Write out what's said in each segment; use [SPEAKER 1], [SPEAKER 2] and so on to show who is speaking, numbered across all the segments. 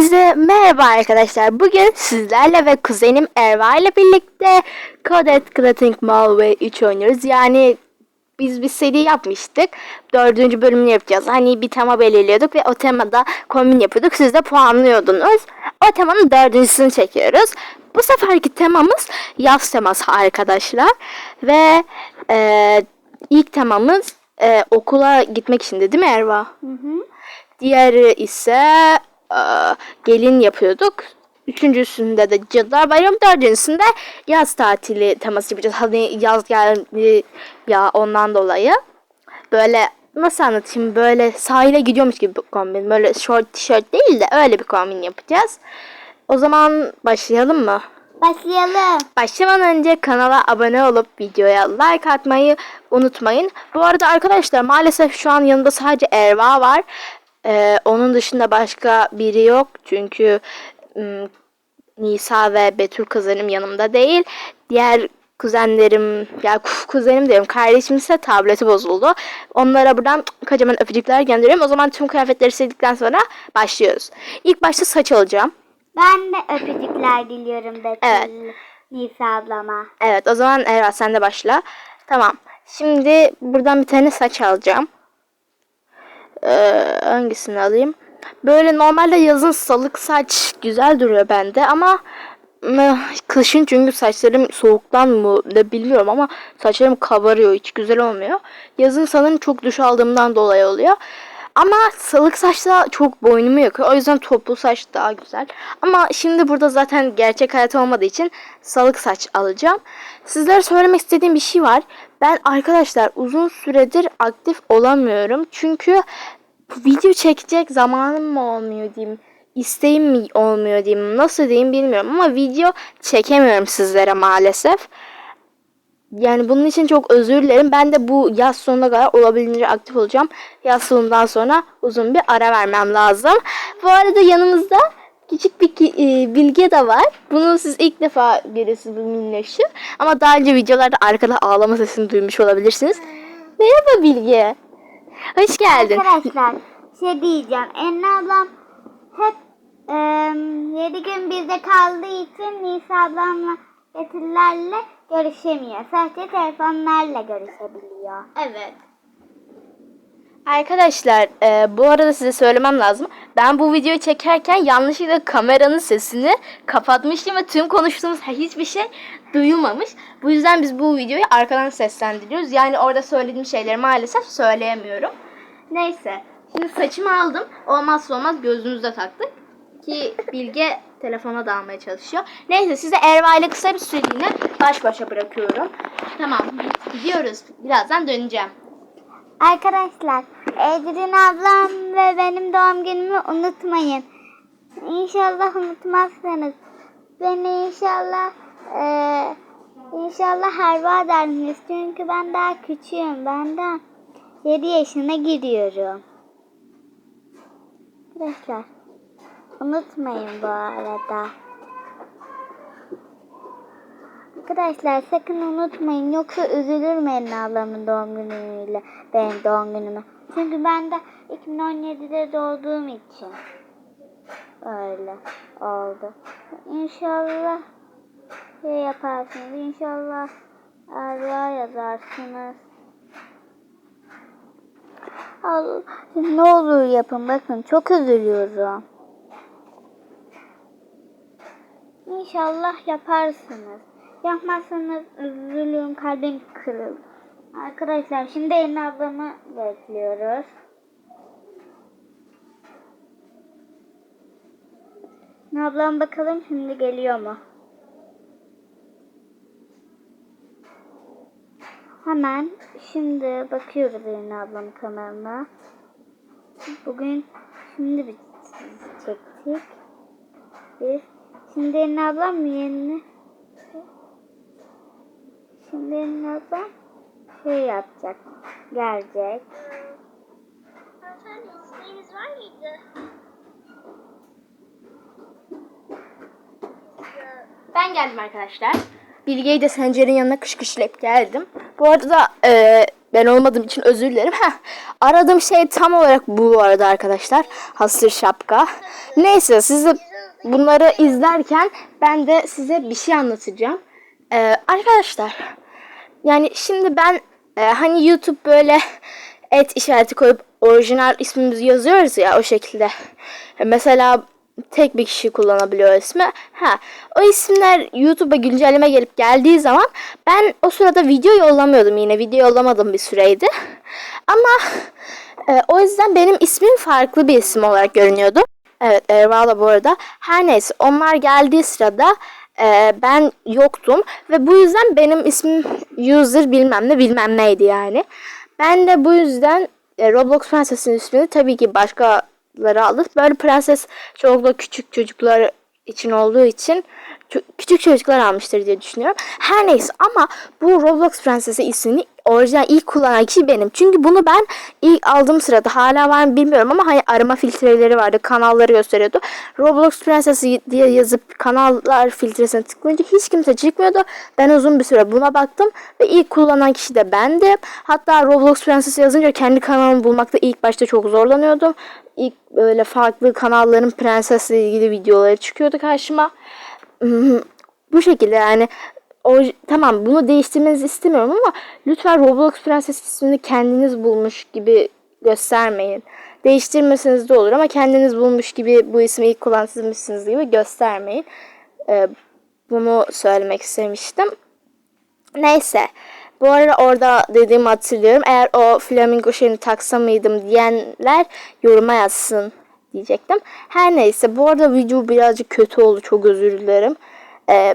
[SPEAKER 1] Hepinize merhaba arkadaşlar. Bugün sizlerle ve kuzenim Erva ile birlikte Codet Clothing Mall ve 3 oynuyoruz. Yani biz bir seri yapmıştık. Dördüncü bölümünü yapacağız. Hani bir tema belirliyorduk ve o temada kombin yapıyorduk. Siz de puanlıyordunuz. O temanın dördüncüsünü çekiyoruz. Bu seferki temamız yaz teması arkadaşlar. Ve e, ilk temamız e, okula gitmek için de değil mi Erva? Diğeri ise e, gelin yapıyorduk. Üçüncüsünde de Cadılar Bayramı, dördüncüsünde yaz tatili teması yapacağız. Hani yaz geldi ya ondan dolayı. Böyle nasıl anlatayım böyle sahile gidiyormuş gibi bir kombin. Böyle short tişört değil de öyle bir kombin yapacağız. O zaman başlayalım mı?
[SPEAKER 2] Başlayalım.
[SPEAKER 1] Başlamadan önce kanala abone olup videoya like atmayı unutmayın. Bu arada arkadaşlar maalesef şu an yanında sadece Erva var. Ee, onun dışında başka biri yok. Çünkü Nisa ve Betül kuzenim yanımda değil. Diğer kuzenlerim, ya kuzenim diyorum, kardeşim ise tableti bozuldu. Onlara buradan kocaman öpücükler gönderiyorum. O zaman tüm kıyafetleri sildikten sonra başlıyoruz. İlk başta saç alacağım.
[SPEAKER 2] Ben de öpücükler diliyorum Betül.
[SPEAKER 1] Evet.
[SPEAKER 2] Nisa ablama.
[SPEAKER 1] Evet o zaman Erva sen de başla. Tamam. Şimdi buradan bir tane saç alacağım. Ee, hangisini alayım? Böyle normalde yazın salık saç güzel duruyor bende ama kışın çünkü saçlarım soğuktan mı ne bilmiyorum ama saçlarım kabarıyor hiç güzel olmuyor. Yazın sanırım çok duş aldığımdan dolayı oluyor. Ama salık saçla çok boynumu yakıyor. O yüzden toplu saç daha güzel. Ama şimdi burada zaten gerçek hayat olmadığı için salık saç alacağım. Sizlere söylemek istediğim bir şey var. Ben arkadaşlar uzun süredir aktif olamıyorum. Çünkü video çekecek zamanım mı olmuyor diyeyim. isteğim mi olmuyor diyeyim. Nasıl diyeyim bilmiyorum ama video çekemiyorum sizlere maalesef. Yani bunun için çok özür dilerim. Ben de bu yaz sonuna kadar olabildiğince aktif olacağım. Yaz sonundan sonra uzun bir ara vermem lazım. Bu arada yanımızda küçük bir e, bilge de var. Bunu siz ilk defa görüyorsunuz bu minnoşu. Ama daha önce videolarda arkada ağlama sesini duymuş olabilirsiniz. Merhaba Bilge. Hoş geldin.
[SPEAKER 2] Arkadaşlar şey diyeceğim. Enna ablam hep 7 gün bizde kaldığı için Nisa ablamla Betüllerle görüşemiyor. Sadece telefonlarla görüşebiliyor.
[SPEAKER 1] Evet. Arkadaşlar e, bu arada size söylemem lazım. Ben bu videoyu çekerken yanlışlıkla kameranın sesini kapatmıştım ve tüm konuştuğumuz hiçbir şey duyulmamış. Bu yüzden biz bu videoyu arkadan seslendiriyoruz. Yani orada söylediğim şeyleri maalesef söyleyemiyorum. Neyse. Şimdi saçımı aldım. Olmazsa olmaz gözlüğümüzü de taktık. Ki Bilge telefona dalmaya çalışıyor. Neyse size Erva ile kısa bir süreliğine baş başa bırakıyorum. Tamam gidiyoruz. Birazdan döneceğim.
[SPEAKER 2] Arkadaşlar Ecrin ablam ve benim doğum günümü unutmayın. İnşallah unutmazsınız. Beni inşallah eee inşallah harba edersiniz. Çünkü ben daha küçüğüm. Ben de 7 yaşına giriyorum. Arkadaşlar unutmayın bu arada. Arkadaşlar sakın unutmayın yoksa üzülür Melin ablamın doğum günüyle benim doğum günüme. Çünkü ben de 2017'de doğduğum için öyle oldu. İnşallah şey yaparsınız. İnşallah araya yazarsınız. Allah, ne olur yapın bakın çok üzülüyorum. İnşallah yaparsınız. Yapmazsanız üzülürüm, kalbim kırılır. Arkadaşlar şimdi Elin ablamı bekliyoruz. Ablam bakalım şimdi geliyor mu? Hemen şimdi bakıyoruz Elin ablamın kamerana. Bugün şimdi bir çektik. Biz şimdi Elin ablam yeni Şimdi ablam şey yapacak. Gelecek.
[SPEAKER 1] Ben geldim arkadaşlar. Bilge'yi de Sencer'in yanına kışkışlayıp geldim. Bu arada e, ben olmadığım için özür dilerim. Heh, aradığım şey tam olarak bu arada arkadaşlar. Hasır şapka. Neyse size bunları izlerken ben de size bir şey anlatacağım. Ee, arkadaşlar yani şimdi ben e, hani YouTube böyle et işareti koyup orijinal ismimizi yazıyoruz ya o şekilde. Mesela tek bir kişi kullanabiliyor ismi. Ha, o isimler YouTube'a güncelleme gelip geldiği zaman ben o sırada video yollamıyordum yine. Video yollamadım bir süreydi. Ama e, o yüzden benim ismim farklı bir isim olarak görünüyordu. Evet Erva da bu arada. Her neyse onlar geldiği sırada e, ben yoktum ve bu yüzden benim ismim user bilmem ne bilmem neydi yani. Ben de bu yüzden e, Roblox Prenses'in ismini tabii ki başkaları aldı. Böyle prenses çoğunlukla küçük çocuklar için olduğu için küçük çocuklar almıştır diye düşünüyorum. Her neyse ama bu Roblox Prensesi ismini orijinal ilk kullanan kişi benim. Çünkü bunu ben ilk aldığım sırada hala var mı bilmiyorum ama hani arama filtreleri vardı. Kanalları gösteriyordu. Roblox Prensesi diye yazıp kanallar filtresine tıklayınca hiç kimse çıkmıyordu. Ben uzun bir süre buna baktım ve ilk kullanan kişi de bendim. Hatta Roblox Prensesi yazınca kendi kanalımı bulmakta ilk başta çok zorlanıyordum. İlk böyle farklı kanalların prensesle ilgili videoları çıkıyordu karşıma. Bu şekilde yani o, tamam bunu değiştirmenizi istemiyorum ama lütfen Roblox Prenses ismini kendiniz bulmuş gibi göstermeyin. Değiştirmeseniz de olur ama kendiniz bulmuş gibi bu ismi ilk kullanmışsınız gibi göstermeyin. Ee, bunu söylemek istemiştim. Neyse. Bu arada orada dediğimi hatırlıyorum. Eğer o flamingo şeyini taksa mıydım diyenler yoruma yazsın diyecektim. Her neyse bu arada video birazcık kötü oldu. Çok özür dilerim. Ee,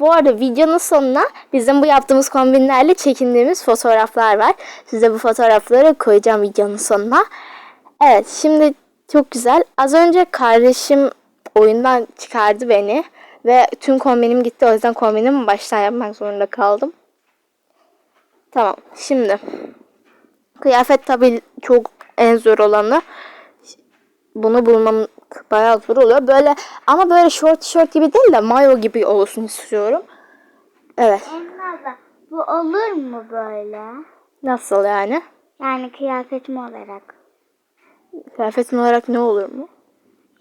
[SPEAKER 1] bu arada videonun sonuna bizim bu yaptığımız kombinlerle çekindiğimiz fotoğraflar var. Size bu fotoğrafları koyacağım videonun sonuna. Evet şimdi çok güzel. Az önce kardeşim oyundan çıkardı beni. Ve tüm kombinim gitti. O yüzden kombinimi baştan yapmak zorunda kaldım. Tamam. Şimdi kıyafet tabii çok en zor olanı. Bunu bulmam bayağı zor oluyor. Böyle ama böyle short short gibi değil de mayo gibi olsun istiyorum. Evet.
[SPEAKER 2] Elmaza bu olur mu böyle?
[SPEAKER 1] Nasıl yani?
[SPEAKER 2] Yani kıyafetim olarak.
[SPEAKER 1] Kıyafetin olarak ne olur mu?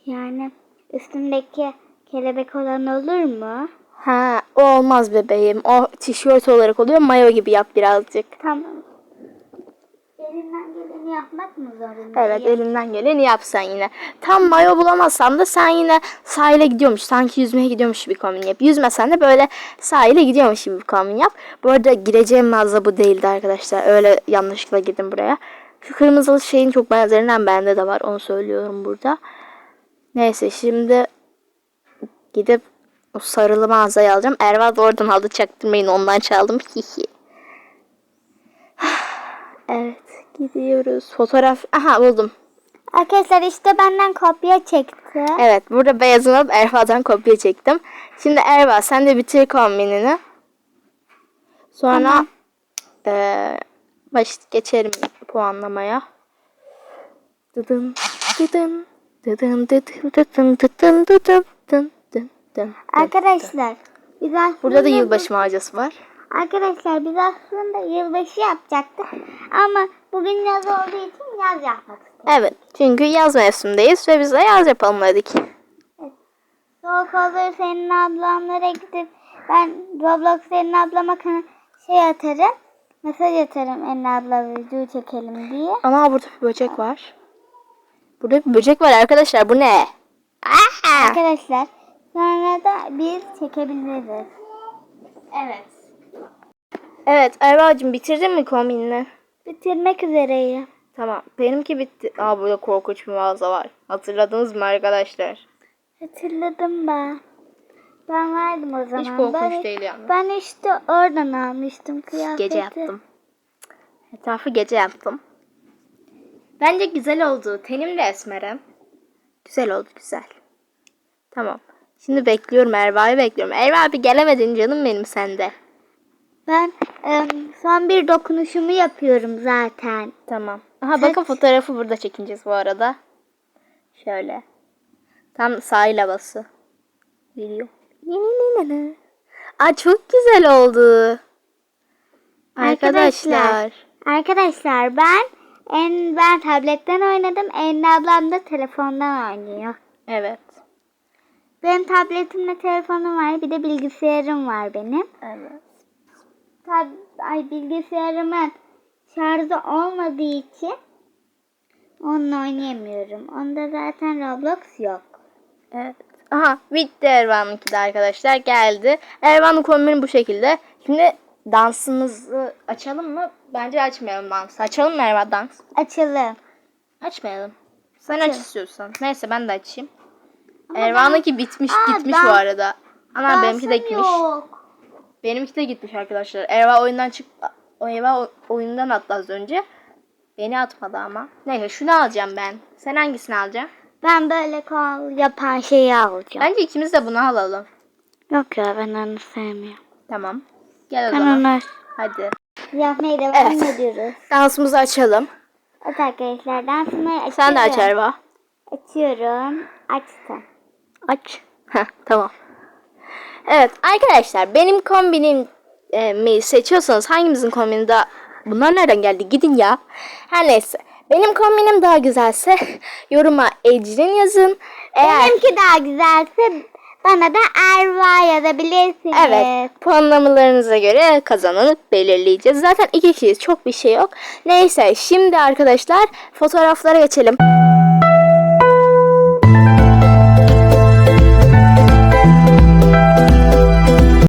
[SPEAKER 2] Yani üstümdeki kelebek olan olur mu?
[SPEAKER 1] Ha, o olmaz bebeğim. O tişört olarak oluyor. Mayo gibi yap birazcık.
[SPEAKER 2] Tamam. Elimden geleni yapmak mı zorundayım?
[SPEAKER 1] Evet elimden geleni yap sen yine. Tam mayo bulamazsam da sen yine sahile gidiyormuş. Sanki yüzmeye gidiyormuş bir kombin yap. Yüzmesen de böyle sahile gidiyormuş gibi bir kombin yap. Bu arada gireceğim mağaza bu değildi arkadaşlar. Öyle yanlışlıkla girdim buraya. Şu kırmızılı şeyin çok benzerinden bende de var. Onu söylüyorum burada. Neyse şimdi gidip o sarılı mağazayı alacağım. Erva da oradan aldı çaktırmayın ondan çaldım. Evet gidiyoruz. Fotoğraf. Aha buldum.
[SPEAKER 2] Arkadaşlar işte benden kopya çekti.
[SPEAKER 1] Evet burada beyazını alıp Erva'dan kopya çektim. Şimdi Erva sen de bitir kombinini. Sonra
[SPEAKER 2] Tamam.
[SPEAKER 1] eee, baş geçelim puanlamaya. Dıdın dıdın dıdın dıdın dıdın dıdın dıdın dıdın dıdın.
[SPEAKER 2] Arkadaşlar
[SPEAKER 1] Burada da yılbaşı mağazası var.
[SPEAKER 2] Arkadaşlar biz aslında yılbaşı yapacaktık ama bugün yaz olduğu için yaz yapmak istedik.
[SPEAKER 1] Evet çünkü yaz mevsimdeyiz ve biz de yaz yapalım dedik.
[SPEAKER 2] Soğuk olur senin ablamlara gidip ben Roblox senin ablama şey atarım. Mesaj atarım Enin abla video çekelim diye.
[SPEAKER 1] Ama burada bir böcek var. Burada bir böcek var arkadaşlar bu ne? Aa!
[SPEAKER 2] Arkadaşlar sonra da biz çekebiliriz. Evet.
[SPEAKER 1] Evet Erva'cığım bitirdin mi kombinini?
[SPEAKER 2] Bitirmek üzereyim.
[SPEAKER 1] Tamam. Benimki bitti. Aa burada korkunç bir mağaza var. Hatırladınız mı arkadaşlar?
[SPEAKER 2] Hatırladım ben. Ben verdim o zaman.
[SPEAKER 1] Hiç korkunç
[SPEAKER 2] ben,
[SPEAKER 1] değil yani.
[SPEAKER 2] Ben işte oradan almıştım kıyafeti.
[SPEAKER 1] Gece yaptım. Etrafı gece yaptım. Bence güzel oldu. Tenim de esmerem. Güzel oldu güzel. Tamam. Şimdi bekliyorum Erva'yı bekliyorum. Erva abi gelemedin canım benim sende.
[SPEAKER 2] Ben em, son bir dokunuşumu yapıyorum zaten.
[SPEAKER 1] Tamam. Aha bakın fotoğrafı burada çekineceğiz bu arada. Şöyle. Tam sahil havası. Video. Aa çok güzel oldu. Arkadaşlar.
[SPEAKER 2] Arkadaşlar. Arkadaşlar ben en ben tabletten oynadım. En ablam da telefondan oynuyor.
[SPEAKER 1] Evet.
[SPEAKER 2] Benim tabletimle telefonum var. Bir de bilgisayarım var benim.
[SPEAKER 1] Evet.
[SPEAKER 2] Tab ay bilgisayarımın şarjı olmadığı için onunla oynayamıyorum. Onda zaten Roblox yok.
[SPEAKER 1] Evet. Aha bitti Ervan'ınki de arkadaşlar geldi. Ervan'ın kombini bu şekilde. Şimdi dansımızı açalım mı? Bence açmayalım dansı. Açalım mı Ervan dans?
[SPEAKER 2] Açalım.
[SPEAKER 1] Açmayalım. Sen aç
[SPEAKER 2] Açalım.
[SPEAKER 1] istiyorsan. Neyse ben de açayım.
[SPEAKER 2] Ama
[SPEAKER 1] Ervan'ınki bitmiş
[SPEAKER 2] Aa,
[SPEAKER 1] gitmiş
[SPEAKER 2] dans-
[SPEAKER 1] bu arada. Ana benimki de gitmiş.
[SPEAKER 2] Yok.
[SPEAKER 1] Benimki de gitmiş arkadaşlar. Erva oyundan çık o Erva oyundan attı az önce. Beni atmadı ama. Neyse şunu alacağım ben. Sen hangisini alacaksın?
[SPEAKER 2] Ben böyle kol yapan şeyi alacağım.
[SPEAKER 1] Bence ikimiz de bunu alalım.
[SPEAKER 2] Yok ya ben onu sevmiyorum.
[SPEAKER 1] Tamam. Gel o
[SPEAKER 2] Ben
[SPEAKER 1] zaman.
[SPEAKER 2] onu
[SPEAKER 1] Hadi.
[SPEAKER 2] yapmaya devam
[SPEAKER 1] Evet.
[SPEAKER 2] ediyoruz.
[SPEAKER 1] Dansımızı açalım.
[SPEAKER 2] Evet arkadaşlar dansımı açıyorum.
[SPEAKER 1] Sen de aç Erva.
[SPEAKER 2] Açıyorum. Açtım.
[SPEAKER 1] Aç. Heh, tamam. Evet arkadaşlar benim kombinim e, mi seçiyorsanız hangimizin kombini daha... Bunlar nereden geldi? Gidin ya. Her neyse. Benim kombinim daha güzelse yoruma Ecrin yazın. Eğer
[SPEAKER 2] Benimki daha güzelse bana da Erva yazabilirsiniz.
[SPEAKER 1] Evet. Puanlamalarınıza göre kazananı belirleyeceğiz. Zaten iki kişiyiz. Çok bir şey yok. Neyse şimdi arkadaşlar fotoğraflara geçelim.